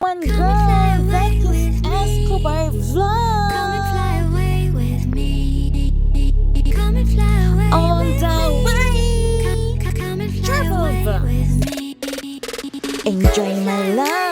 One girl, is Escobar Vlog. Come and fly away with me. Come and fly away On with the me. way. Come, come, come and fly Travel away with me. Enjoy my life.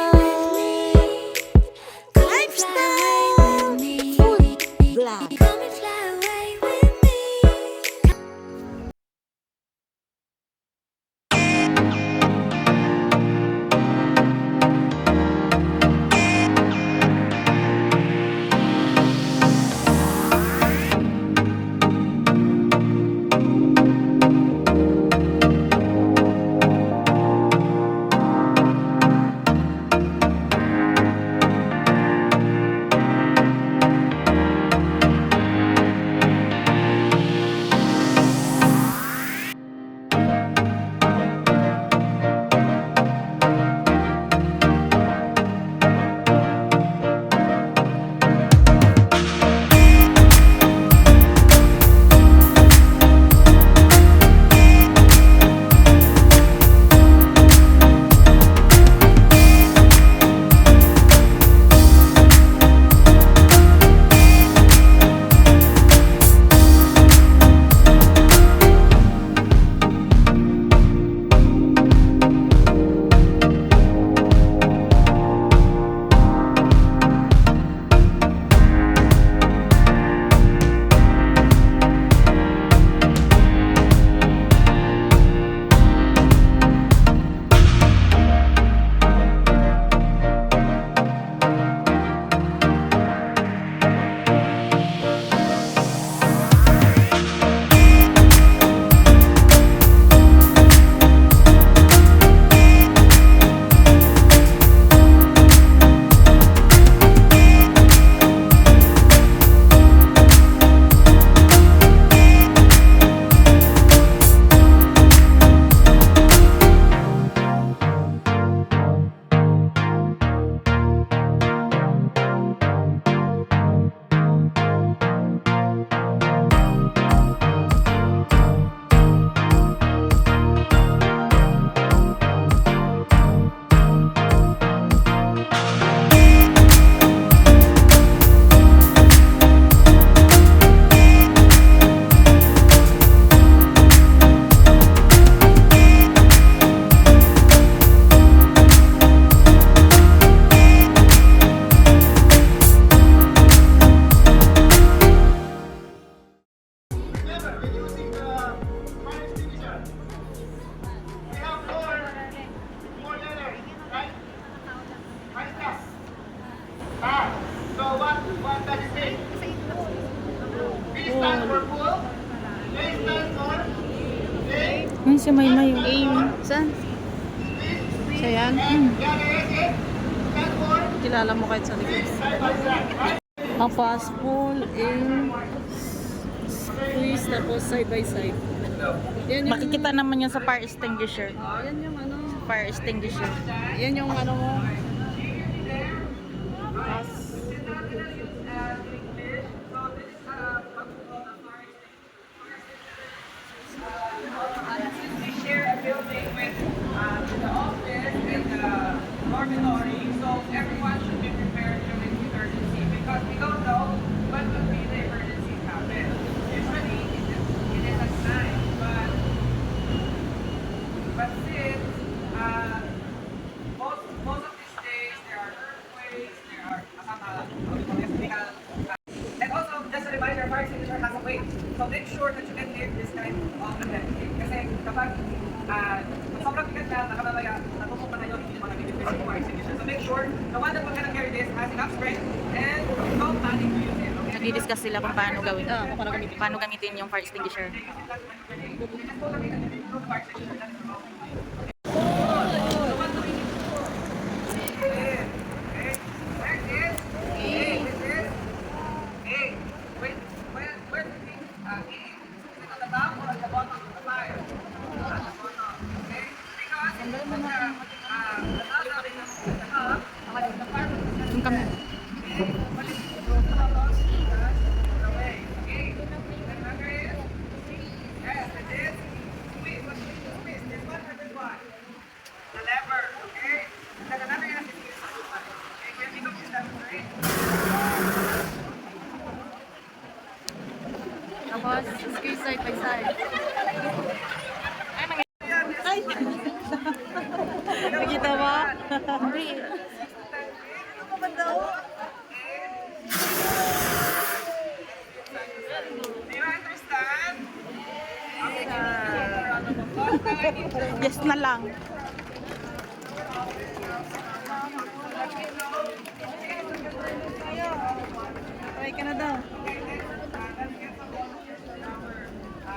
Si Maymay. Aim. Saan? Siya yan? For Kilala mo kahit sa likod. Ang fast pull, aim, squeeze, tapos side by side. Yan yung, Makikita naman yan sa fire extinguisher. yan yung ano, Fire extinguisher. yan yung ano mo. So everyone should be prepared during the emergency because we don't know when will be the emergency happen. Usually it is, it is at night, but but since uh, most most of these days there are earthquakes, there are uh, have, uh, and also just a reminder, fire extinguisher has a weight. So make sure that you can lift this kind of emergency. Kasi kapag uh, sobrang bigat na, nakababaya, natutok na kayo, sa fire extinguisher. So make sure the one that gonna carry this has enough strength and don't panic to use it. Okay? Nagdi-discuss sila kung paano gawin. Kung paano gamitin. Paano gamitin yung fire extinguisher. Just go lang in the fire extinguisher. That's the wrong way. Okay. Okay. Next is A. This is A. Wait, where, where do we, uh, A? Is it on the top or at the bottom of the fire? At the bottom, okay? Because when the, uh, the bottom is at the top, the fire will be Yung kami. Okay? But if you go to the bottom, that's away. Okay? Remember it? Yes, it is. Squeeze. What do you squeeze? This one or this one? Squeeze side by side. Ay, mga... Ay! Nakita mo? Hindi. Do you understand? Okay, can you give a round of applause? Now I need to Yes na lang. Try ka na daw.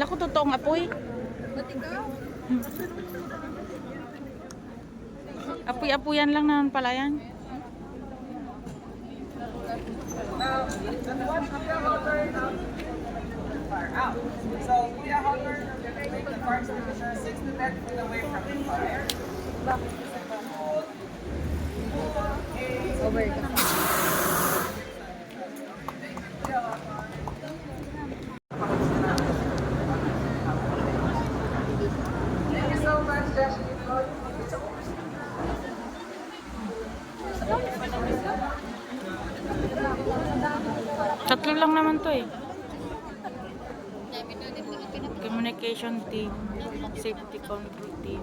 Kala ko totoong apoy. Apoy-apoyan lang naman pala yan. So Kuya. Thank you so much, Josh. Tatlo lang naman to eh. Communication team, safety control team.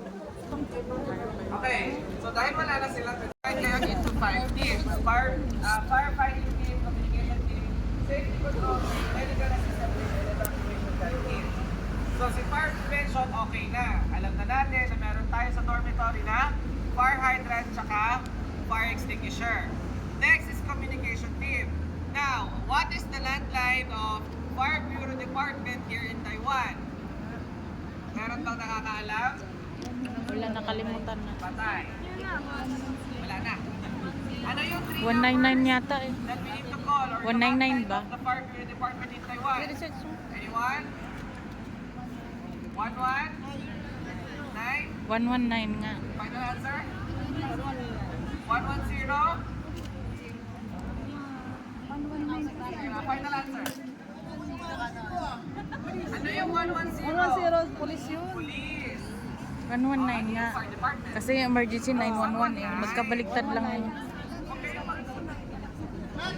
Okay, so dahil wala sila, kayo into five teams. Fire, uh, firefighting team, communication team, safety control, medical assistance team, and evacuation team. So si fire prevention, okay na. Alam na natin na meron tayo sa dormitory na fire hydrant tsaka fire extinguisher. Next is communication team. Now, what is the landline of Fire Bureau Department here in Taiwan? Meron bang nakakaalam? Wala nakalimutan na. Patay. Wala na. Ano yung three 199 yata eh. that we need to call or 199 the hotline ba? the Fire Bureau Department in Taiwan? Anyone? One one? Nine? 119 nga. Final answer? One one zero? Final answer. Ano yung 110? 110 police yun. Police. 119 nga. Department. Kasi yung emergency 911 eh. Magkabaliktad lang yun.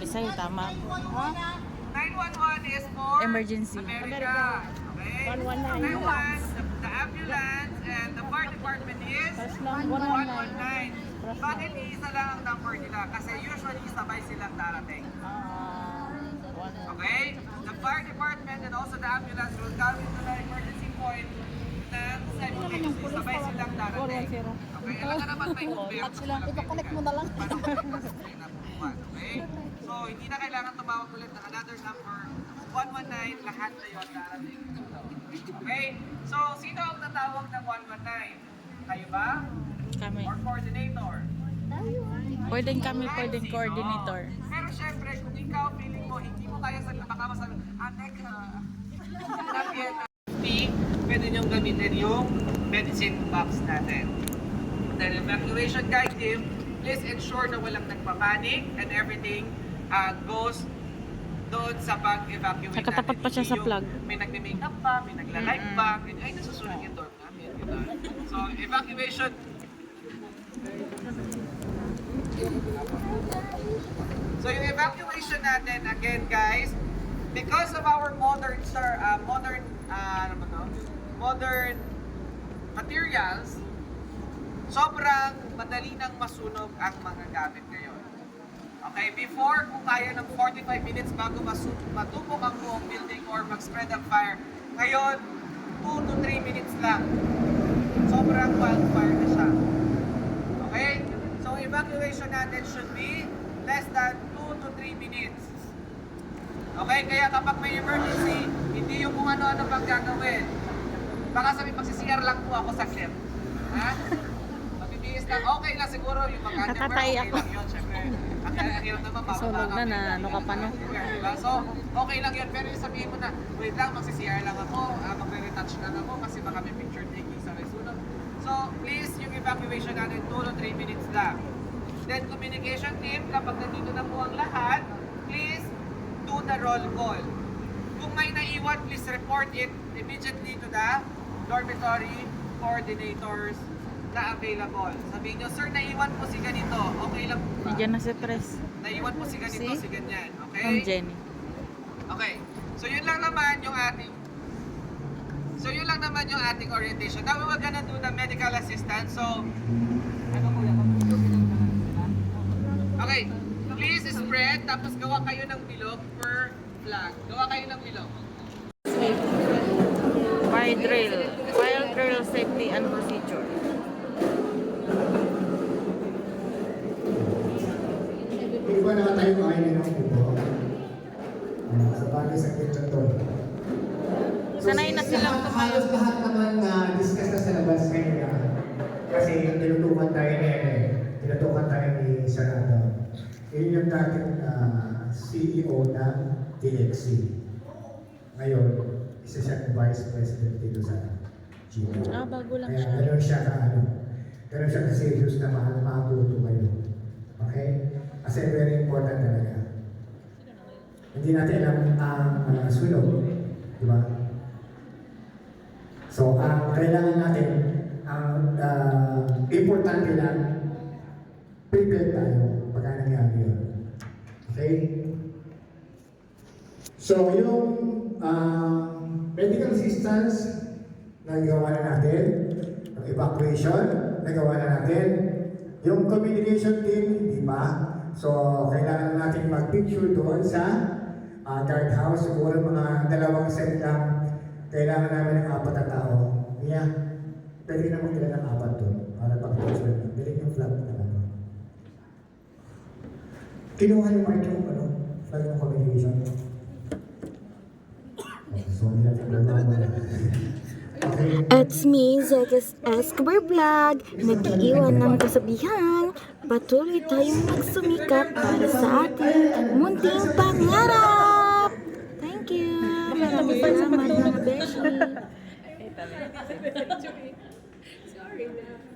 Bisay, tama. 911 is for Emergency. America. Okay? 119. The, the ambulance and the fire department is 119. Bakit isa lang ang number nila? Kasi usually sabay silang darating. Okay? The fire department and also the ambulance will come into the emergency point ng simultaneously. Sabay silang darating. Okay? Alam ka naman may silang ito-connect mo na lang. Okay? So, hindi na kailangan tumawag ulit ng another number. 119, lahat na yun darating. Okay? So, sino ang tatawag ng 119? Kayo ba? Kami. Or coordinator? Pwedeng kami, pwedeng Sino? coordinator. Pero syempre, kung ikaw feeling mo, hindi mo kaya sa baka masabi, ate ka. Pwede niyong gamitin yung medicine box natin. Then evacuation guide team, please ensure na walang nagpapanik and everything uh, goes doon sa pag-evacuate Nakatapat natin. pa siya sa plug. May nagme-makeup pa, may nagla-light pa, ganyan. ay nasusunog yung dorm namin. Diba? So, evacuation. So, yung evacuation natin, again guys, because of our modern star, uh, modern, uh, ano ba to? Modern materials, sobrang madali nang masunog ang mga gamit ngayon. Okay, before kung kaya ng 45 minutes bago matupok ang buong building or mag-spread ang fire, ngayon 2 to 3 minutes lang. Sobrang wildfire na siya. Okay? So evacuation natin should be less than 2 to 3 minutes. Okay, kaya kapag may emergency, hindi yung kung ano-ano pang gagawin. Baka sabi, magsisiyar lang po ako sa clip. Ha? Mabibihis lang. Okay lang siguro yung mga underwear. Natatay Okay lang yun, syempre. Sunog na, na ano ka pa, no? So, okay lang yun. Pero yung sabihin mo na, wait lang, magsisiyar lang ako, uh, magre-retouch lang ako kasi baka may picture taking sa sunog. So, please, yung evacuation natin, 2 to 3 minutes lang. Then, communication team, kapag nandito na po ang lahat, please do the roll call. Kung may naiwan, please report it immediately to the dormitory coordinators na available. Sabihin nyo, sir, naiwan po si ganito. Okay lang po ba? Nandiyan na si Pres. Naiwan po si ganito, Si? si ganyan. Okay? Ma'am Jenny. Okay. So yun lang naman yung ating So yun lang naman yung ating orientation. Now we're gonna do the medical assistance. So ano po yan? Okay. Please spread tapos gawa kayo ng bilog per flag. Gawa kayo ng bilog. Fire drill. Fire drill safety and procedure. Hindi ba nakatayo kayo ng upo? Uh, sa bagay sa kitchen to. Sanay na silang tumayo. Halos lahat naman na discuss na sa labas kanina. Kasi tinutukan tayo ni eh. Tinutukan tayo ni Sarada. Yun yung dating ah, CEO ng TXC. Ngayon, isa siyang vice president dito sa GMO. Ah, bago lang Kaya siya. gano'n siya ka ano. Gano'n siya ka-serious na mahal matuto kayo. Okay? Kasi very important talaga. Hindi natin alam ang uh, sunog. Di ba? So, ang kailangan natin, ang ah, importante lang, prepare tayo pagka nangyari yun. Okay? So, yung ah, medical assistance, nagawa na natin. Yung evacuation, nagawa na natin. Yung communication team, di ba? So, kailangan natin mag-picture doon sa uh, guardhouse. Siguro mga dalawang set lang. Kailangan namin ng apat na tao. Mia, pwede na magdala ng apat doon para pag-picture. Dali yung flag na lang. Kinuha yung mic yung ano, flag ng communication. Okay, so, hindi natin Okay. It's me, Zegas Escobar Vlog. Nag-iwan ng kasabihan patuloy tayong magsumikap para sa ating munting pangarap! Thank you! Maraming salamat mga beshi! Sorry na.